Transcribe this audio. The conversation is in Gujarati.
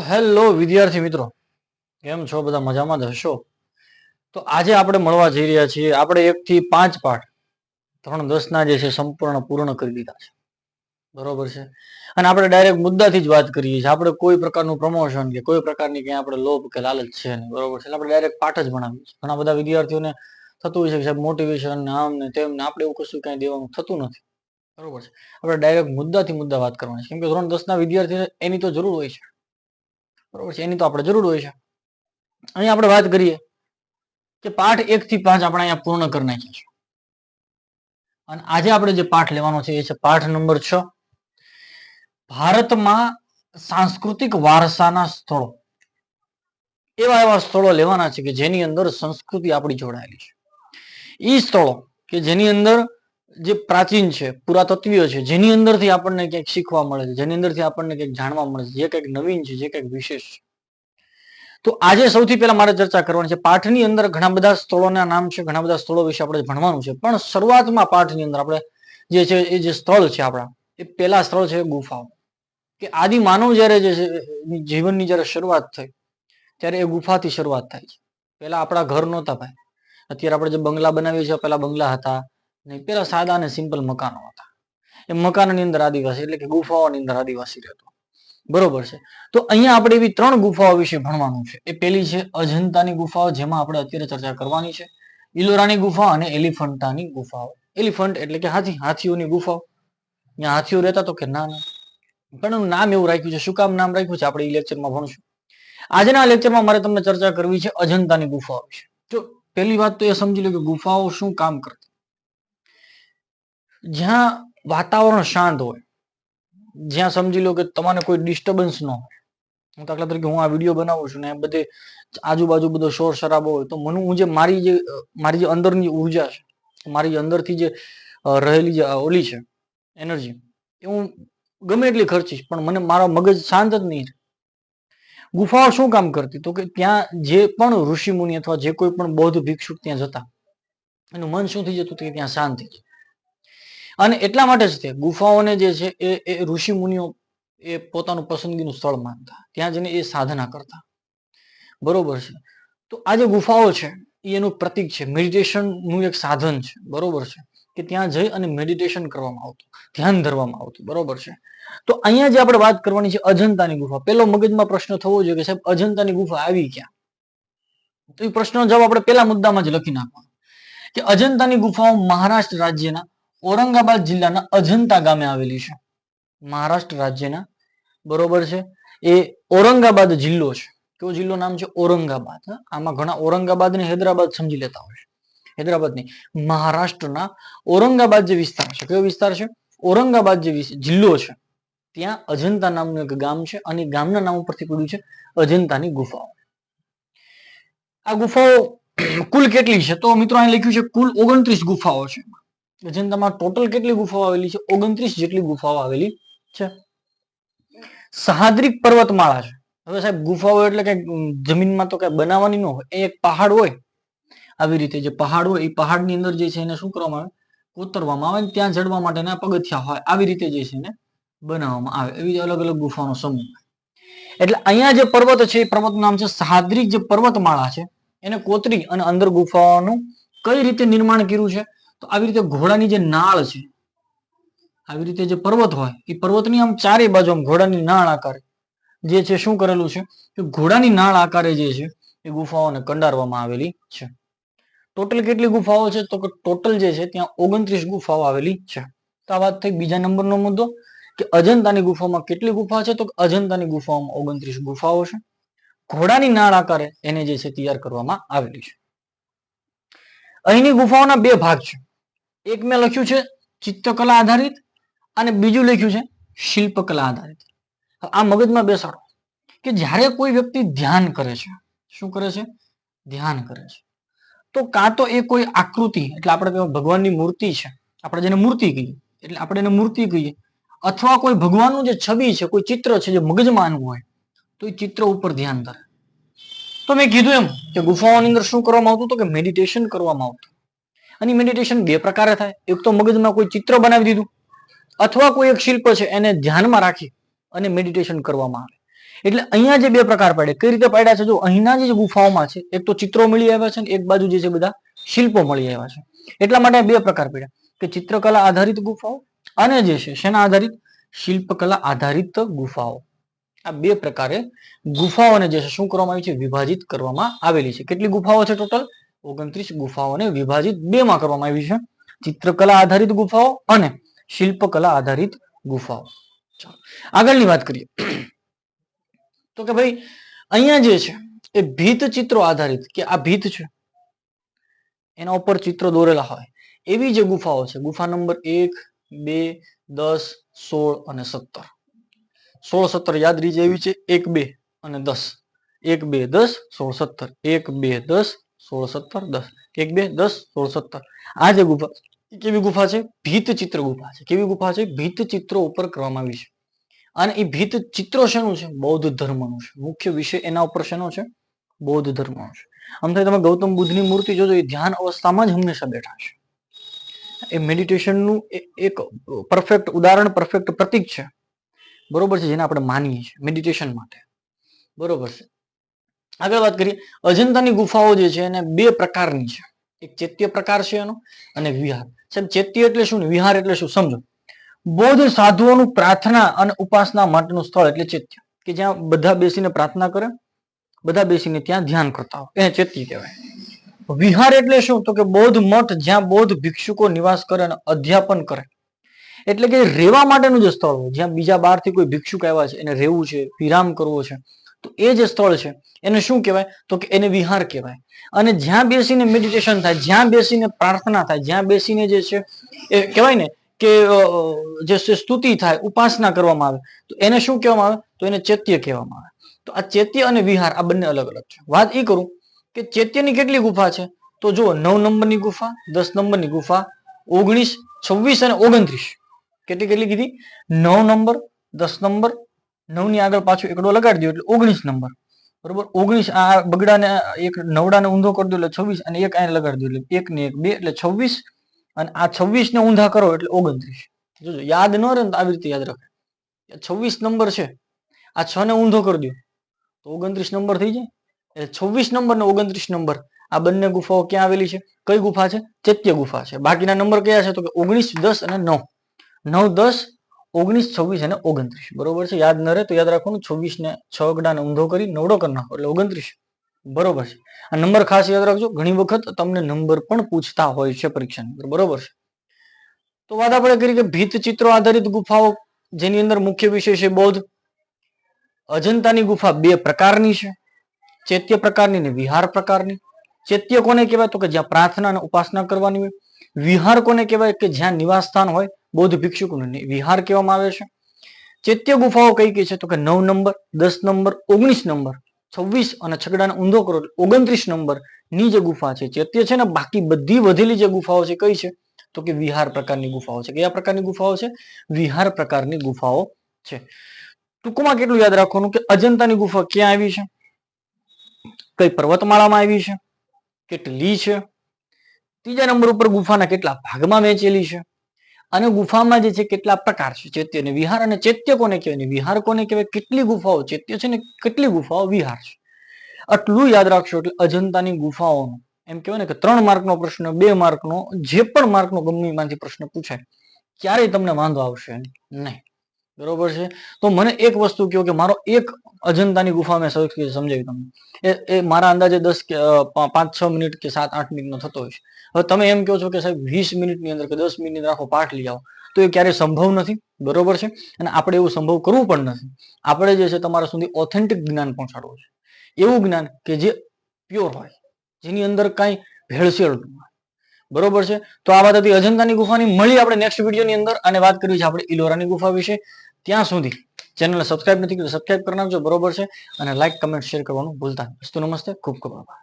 હેલો વિદ્યાર્થી મિત્રો. કેમ છો? બધા મજામાં જ હશો? તો આજે આપણે મળવા જઈ રહ્યા છીએ. આપણે એક થી પાંચ પાઠ, ત્રણ દસ ના જે છે સંપૂર્ણ પૂર્ણ કરી દીધા છે. બરોબર છે? અને આપણે ડાયરેક્ટ મુદ્દાથી જ વાત કરીએ છીએ. આપણે કોઈ પ્રકારનું પ્રમોશન કે કોઈ પ્રકારની ક્યાંય આપણે લોભ કે લાલચ છે નહીં. બરોબર છે? એટલે આપણે ડાયરેક્ટ પાઠ જ ભણાવીએ છીએ. ઘણા બધા વિદ્યાર્થીઓને થતું હોય છે સાહેબ મોટિવેશન ને આમ ને તેમ ને આપણે એવું કશું કાંઈ દેવાનું થતું નથી. બરોબર છે? આપણે ડાયરેક્ટ મુદ્દાથી મુદ્દા વાત કરવાની છે. કેમ કે ધોરણ દસ ના વિદ્યાર્થીને એની તો જરૂર હોય છે. બરોબર છે? એની તો આપણે જરૂર હોય છે. અહીં આપણે વાત કરીએ કે પાઠ એક થી પાંચ આપણે અહીંયા પૂર્ણ કરી નાખ્યા છે અને આજે આપણે જે પાઠ લેવાનો છે એ છે પાઠ નંબર છ. ભારતમાં સાંસ્કૃતિક વારસાના સ્થળો. એવા એવા સ્થળો લેવાના છે કે જેની અંદર સંસ્કૃતિ આપણી જોડાયેલી છે. એ સ્થળો કે જેની અંદર જે પ્રાચીન છે, પુરાતત્વીય છે, જેની અંદરથી આપણને ક્યાંક શીખવા મળે છે, જેની અંદરથી આપણને કંઈક જાણવા મળે છે, જે કંઈક નવીન છે, જે કંઈક વિશેષ છે. તો આજે સૌથી પહેલા મારે ચર્ચા કરવાની છે, પાઠની અંદર ઘણા બધા સ્થળોના નામ છે, ઘણા બધા સ્થળો વિશે આપણે ભણવાનું છે, પણ શરૂઆતમાં પાઠની અંદર આપણે જે છે, એ જે સ્થળ છે આપણા, એ પહેલા સ્થળ છે ગુફાઓ. કે આદિ માનવ જ્યારે જે જીવનની જ્યારે શરૂઆત થઈ, ત્યારે એ ગુફાથી શરૂઆત થાય છે. પહેલા આપણા ઘર નહોતા ભાઈ. અત્યારે આપણે જે બંગલા બનાવીએ છીએ, પહેલા બંગલા હતા નહીં, પેલા સાદા અને સિમ્પલ મકાનો હતા. એ મકાનની અંદર આદિવાસી, એટલે કે ગુફાઓની અંદર આદિવાસી રહેતો. બરોબર છે. તો અહીંયા આપણે એવી ત્રણ ગુફાઓ વિશે ભણવાનું છે. એ પેલી છે અજંતાની ગુફાઓ, જેમાં આપણે અત્યારે ચર્ચા કરવાની છે. ઇલોરાની ગુફા અને એલિફન્ટાની ગુફાઓ. એલિફન્ટ એટલે કે હાથી, હાથીઓની ગુફાઓ. ત્યાં હાથીઓ રહેતા તો કે ના ના પણ એનું નામ એવું રાખ્યું છે. શું કામ નામ રાખ્યું છે? આપણે એ લેક્ચરમાં ભણશું. આજના લેક્ચરમાં મારે તમને ચર્ચા કરવી છે અજંતાની ગુફાઓ વિશે. જો પહેલી વાત તો એ સમજી લો કે ગુફાઓ શું કામ કરતી? જ્યાં વાતાવરણ શાંત હોય, જ્યાં સમજી લો કે તમારે કોઈ ડિસ્ટર્બન્સ ન હોય. હું દાખલા તરીકે હું આ વીડિયો બનાવું છું ને બધે આજુબાજુ બધો શોર શરાબો હોય, તો મને હું જે મારી જે મારી જે અંદરની ઊર્જા છે, મારી જે અંદરથી જે રહેલી જે ઓલી છે એનર્જી એ હું ગમે એટલી ખર્ચીશ, પણ મને મારો મગજ શાંત જ નહીં ગુફાઓ શું કામ કરતી? તો કે ત્યાં જે પણ ઋષિ મુનિ અથવા જે કોઈ પણ બૌદ્ધ ભિક્ષુક ત્યાં જતા, એનું મન શું થઈ જતું? કે ત્યાં શાંત થઈ. અને એટલા માટે જ તે ગુફાઓને જે છે એ એ ઋષિ મુનિઓ એ પોતાનું પસંદગીનું સ્થળ માનતા. ત્યાં જઈને એ સાધના કરતા. બરોબર છે. તો આ જે ગુફાઓ છે, એ એનું પ્રતીક છે. મેડિટેશનનું એક સાધન છે. બરોબર છે. કે ત્યાં જઈ અને મેડિટેશન કરવામાં આવતું. ધ્યાન ધરવામાં આવતું. બરોબર છે. તો અહીંયા જે આપણે વાત કરવાની છે અજંતાની ગુફા. પેલો મગજમાં પ્રશ્ન થવો જોઈએ કે સાહેબ, અજંતાની ગુફા આવી ક્યાં? તો એ પ્રશ્નનો જવાબ આપણે પેલા મુદ્દામાં જ લખી નાખવાનો. કે અજંતાની ગુફાઓ મહારાષ્ટ્ર રાજ્યના ઔરંગાબાદ જિલ્લાના અજંતા ગામે આવેલી છે. મહારાષ્ટ્ર રાજ્યના બરોબર છે. એ ઔરંગાબાદ જિલ્લો છે. કયો જિલ્લો નામ છે? ઔરંગાબાદ. આમાં ઘણા ઔરંગાબાદ ને હૈદરાબાદ સમજી લેતા હોય છે. હૈદરાબાદ નહીં, મહારાષ્ટ્રના ઔરંગાબાદ જે વિસ્તાર છે, કયો વિસ્તાર છે? ઔરંગાબાદ જે જિલ્લો છે. ત્યાં અજંતા નામનું એક ગામ છે અને ગામના નામ ઉપરથી પડ્યું છે અજંતાની ગુફાઓ. આ ગુફાઓ કુલ કેટલી છે? તો મિત્રો અહીં લખ્યું છે કુલ ઓગણત્રીસ ગુફાઓ છે. અજંતામાં ટોટલ કેટલી ગુફાઓ આવેલી છે? ઓગણત્રીસ જેટલી ગુફાઓ આવેલી છે. સહાદ્રિક પર્વતમાળા છે. હવે સાહેબ, ગુફાઓ એટલે કે જમીનમાં તો કઈ બનાવવાની ન હોય. એ એક પહાડ હોય. આવી રીતે જે પહાડ હોય, એ પહાડની અંદર જે છે એને શું કરવામાં આવે? કોતરવામાં આવે ત્યાં ચડવા માટેના પગથિયા હોય. આવી રીતે જે છે એને બનાવવામાં આવે. એવી અલગ અલગ ગુફાનો સમૂહ. એટલે અહીંયા જે પર્વત છે, એ પર્વતનું નામ છે સહાદ્રિક જે પર્વતમાળા છે. એને કોતરી અને અંદર ગુફાઓનું કઈ રીતે નિર્માણ કર્યું છે? તો આવી રીતે ઘોડાની જે નાળ છે, આવી રીતે જે પર્વત હોય, એ પર્વતની આમ ચારે બાજુ આમ ઘોડાની નાળ આકારે. જે છે શું કરેલું છે? કે ઘોડાની નાળ આકારે જે છે, એ ગુફાઓને કંડારવામાં આવેલી છે. ટોટલ કેટલી ગુફાઓ છે? તો કે ટોટલ જે છે, ત્યાં ઓગણત્રીસ ગુફાઓ આવેલી છે. તો આ વાત થઈ બીજા નંબરનો મુદ્દો, કે અજંતાની ગુફામાં કેટલી ગુફા છે? તો અજંતાની ગુફાઓમાં ઓગણત્રીસ ગુફાઓ છે. ઘોડાની નાળ આકારે એને જે છે, તૈયાર કરવામાં આવેલી છે. અહીંની ગુફાઓના બે ભાગ છે. એક મેં લખ્યું છે ચિત્રકલા આધારિત અને બીજું લખ્યું છે શિલ્પકલા આધારિત. આ મગજમાં બેસાડો કે જ્યારે કોઈ વ્યક્તિ ધ્યાન કરે છે, શું કરે છે? ધ્યાન કરે છે. તો કાં તો એ કોઈ આકૃતિ, એટલે આપણે ભગવાનની મૂર્તિ છે, આપણે જેને મૂર્તિ કહીએ, એટલે આપણે એને મૂર્તિ કહીએ, અથવા કોઈ ભગવાનનું જે છબી છે, કોઈ ચિત્ર છે જે મગજમાં આનું હોય, તો એ ચિત્ર ઉપર ધ્યાન ધરે. તો મેં કીધું એમ કે ગુફાઓની અંદર શું કરવામાં આવતું તો કે મેડિટેશન કરવામાં આવતું અને મેડિટેશન બે પ્રકારે થાય. એક તો મગજમાં કોઈ ચિત્ર બનાવી દીધું અથવા કોઈ એક શિલ્પ છે એને ધ્યાનમાં રાખી અને મેડિટેશન કરવામાં આવે. એટલે અહીંયા જે બે પ્રકાર પાડ્યા કઈ રીતે પાડ્યા છે? જો અહીંના જે ગુફાઓમાં છે, એક તો ચિત્રો મળી આવ્યા છે એક બાજુ જે છે બધા શિલ્પો મળી આવ્યા છે. એટલા માટે બે પ્રકાર પડ્યા. કે ચિત્રકલા આધારિત ગુફાઓ અને જે છે, શેના આધારિત? શિલ્પકલા આધારિત ગુફાઓ. આ બે પ્રકારે ગુફાઓને જે છે, શું કરવામાં આવી છે? વિભાજિત કરવામાં આવેલી છે. કેટલી ગુફાઓ છે ટોટલ ઓગણત્રીસ ગુફાઓને વિભાજિત બે માં કરવામાં આવી છે. ચિત્રકલા આધારિત ગુફાઓ અને શિલ્પકલા આધારિત ગુફાઓ. આગળની વાત કરીએ. તો કે ભાઈ, અહીંયા જે છે, એ ભીત ચિત્રો આધારિત, કે આ ભીત છે, એના ઉપર ચિત્રો દોરેલા હોય. એવી જે ગુફાઓ છે, ગુફા નંબર એક, બે, દસ, સોળ અને સત્તર. સોળ, સત્તર યાદ રીજે એવી છે, એક, બે અને દસ. એક, બે, દસ, સોળ, સત્તર. એક, બે, દસ સોળ સત્તર, દસ, એક, બે, દસ, સોળ સત્તર. આ જે ગુફા કેવી ગુફા છે? ભીત ચિત્ર ગુફા છે. કેવી ગુફા છે? ભીત ચિત્રો ઉપર કરવામાં આવી છે. અને એ ભીત ચિત્રો શેનું છે? બૌદ્ધ ધર્મનું છે. મુખ્ય વિષય એના ઉપર શેનો છે? બૌદ્ધ ધર્મનો છે. આમ થાય તમે ગૌતમ બુદ્ધની મૂર્તિ જોજો, એ ધ્યાન અવસ્થામાં જ હંમેશા બેઠા છે. એ મેડિટેશનનું એક પરફેક્ટ ઉદાહરણ, પરફેક્ટ પ્રતીક છે. બરોબર છે, જેને આપણે માનીએ છીએ, મેડિટેશન માટે. બરોબર છે. આગળ વાત કરીએ, અજંતાની ગુફાઓ જે છે એને બે પ્રકારની છે. એક ચેત્ય પ્રકાર છે એનો અને વિહાર. સાહેબ, ચેત્ય એટલે શું વિહાર એટલે શું? સમજો. બૌદ્ધ સાધુઓનું પ્રાર્થના અને ઉપાસના માટેનું સ્થળ એટલે ચેત્ય. કે જ્યાં બધા બેસીને પ્રાર્થના કરે, બધા બેસીને ત્યાં ધ્યાન કરતા હોય. એને ચેત્ય કહેવાય. વિહાર એટલે શું? તો કે બૌદ્ધ મઠ જ્યાં બૌદ્ધ ભિક્ષુકો નિવાસ કરે અને અધ્યાપન કરે. એટલે કે રહેવા માટેનું જે સ્થળ હોય, જ્યાં બીજા બહારથી કોઈ ભિક્ષુક આવ્યા છે, એને રહેવું છે, વિરામ કરવો છે તો એ જે સ્થળ છે. એને શું કહેવાય? તો કે એને વિહાર કહેવાય. અને જ્યાં બેસીને મેડિટેશન થાય, જ્યાં બેસીને પ્રાર્થના થાય, જ્યાં બેસીને જે છે, એ કહેવાય ને કે જે સ્તુતિ થાય, ઉપાસના કરવામાં આવે, તો એને શું કહેવામાં આવે? તો એને ચૈત્ય કહેવામાં આવે. તો આ ચૈત્ય અને વિહાર આ બંને અલગ અલગ છે. વાત એ કરું કે ચૈત્યની કેટલી ગુફા છે? તો જુઓ, નવ નંબરની ગુફા, દસ નંબરની ગુફા, ઓગણીસ, છવ્વીસ અને ઓગણત્રીસ. કેટલી કેટલી કીધી? નવ નંબર, દસ નંબર નવની આગળ પાછું એકડો લગાડી દો એટલે ઓગણીસ નંબર. બરોબર? ઓગણીસ આ બગડાને એક નવડાને ઊંધો કરી દો એટલે છવ્વીસ અને એક આને લગાડી દો એટલે એક ને એક બે એટલે છવ્વીસ અને આ છવ્વીસ ને ઊંધા કરો એટલે ઓગણત્રીસ. જોજો, યાદ ન રહે ને આવી રીતે યાદ રાખે. છવ્વીસ નંબર છે. આ છ ને ઊંધો કરી દો. તો ઓગણત્રીસ નંબર થઈ જાય. એટલે છવ્વીસ નંબર ને ઓગણત્રીસ નંબર, આ બંને ગુફાઓ ક્યાં આવેલી છે? કઈ ગુફા છે? ચૈત્ય ગુફા છે. બાકીના નંબર કયા છે? તો કે ઓગણીસ, દસ અને નવ. નવ, દસ ઓગણીસ, છવ્વીસ અને ઓગણત્રીસ. બરોબર છે? યાદ ન રહે તો યાદ રાખવાનું છવ્વીસ ને છ અગડાને ઊંધો કરી નવડો કરી નાખો એટલે ઓગણત્રીસ. બરોબર છે? આ નંબર ખાસ યાદ રાખજો. ઘણી વખત તમને નંબર પણ પૂછતા હોય છે પરીક્ષાની બરોબર છે? તો વાત આપણે કરી કે ભીત ચિત્રો આધારિત ગુફાઓ, જેની અંદર મુખ્ય વિષય છે બૌદ્ધ. અજંતાની ગુફા બે પ્રકારની છે. ચૈત્ય પ્રકારની ને વિહાર પ્રકારની. ચૈત્ય કોને કહેવાય? તો કે જ્યાં પ્રાર્થના અને ઉપાસના કરવાની હોય. વિહાર કોને કહેવાય? કે જ્યાં નિવાસ સ્થાન હોય. બૌદ્ધ ભિક્ષુકોને વિહાર કહેવામાં આવે છે. ચૈત્ય ગુફાઓ કઈ કઈ છે તો કે નવ નંબર, દસ નંબર, ઓગણીસ નંબર, છવ્વીસ અને છગડાને ઊંધો કરો ઓગણત્રીસ નંબરની જે ગુફા છે, ચૈત્ય છે ને બાકી બધી વધેલી જે ગુફાઓ છે કઈ છે? તો કે વિહાર પ્રકારની ગુફાઓ છે. કયા પ્રકારની ગુફાઓ છે? વિહાર પ્રકારની ગુફાઓ છે. ટૂંકમાં કેટલું યાદ રાખવાનું કે અજંતાની ગુફા ક્યાં આવી છે? કઈ પર્વતમાળામાં આવી છે? કેટલી છે? ત્રીજા નંબર ઉપર ગુફાના કેટલા ભાગમાં વહેંચેલી છે? અને ગુફામાં જે છે કેટલા પ્રકાર છે, ચૈત્ય અને વિહાર અને ચૈત્ય કોને કહેવાય વિહાર કોને કહેવાય? કેટલી ગુફાઓ, ચૈત્ય છે ને કેટલી ગુફાઓ? વિહાર છે. આટલું યાદ રાખશો એટલે અજંતાની ગુફાઓનો, એમ કહેવાય ને કે ત્રણ માર્કનો પ્રશ્ન, બે માર્કનો, જે પણ માર્કનો ગમે એમાંથી પ્રશ્ન પૂછાય, ક્યારેય તમને વાંધો આવશે નહીં. બરોબર છે? તો મને એક વસ્તુ કહો કે મારો એક અજંતાની ગુફા મેં સમજાવી તમને. એ એ મારા અંદાજે દસ કે પાંચ, છ મિનિટ કે સાત, આઠ મિનિટનો થતો હોય છે. હવે તમે એમ કહો છો કે સાહેબ વીસ મિનિટની અંદર કે દસ અંદર આખો પાઠ લઈ આવો, તો એ ક્યારેય સંભવ નથી? બરોબર છે? અને આપણે એવું સંભવ કરવું પણ નથી. આપણે જે છે તમારા સુધી ઓથેન્ટિક જ્ઞાન પહોંચાડવું છે. એવું જ્ઞાન કે જે પ્યોર હોય, જેની અંદર કાંઈ ભેળસેળ ન હોય. બરોબર છે? તો આ વાત હતી અજંતાની ગુફાની. મળી આપણે નેક્સ્ટ વિડીયોની અંદર. અને વાત કરવી છે આપણે ઇલોરાની ગુફા વિશે. ત્યાં સુધી ચેનલ સબસ્ક્રાઇબ નથી કર્યું સબસ્ક્રાઇબ કરી નાખજો, બરોબર છે? અને લાઇક કમેન્ટ શેર કરવાનું ભૂલતા અસ્તુ નમસ્તે, ખૂબ ખૂબ આભાર.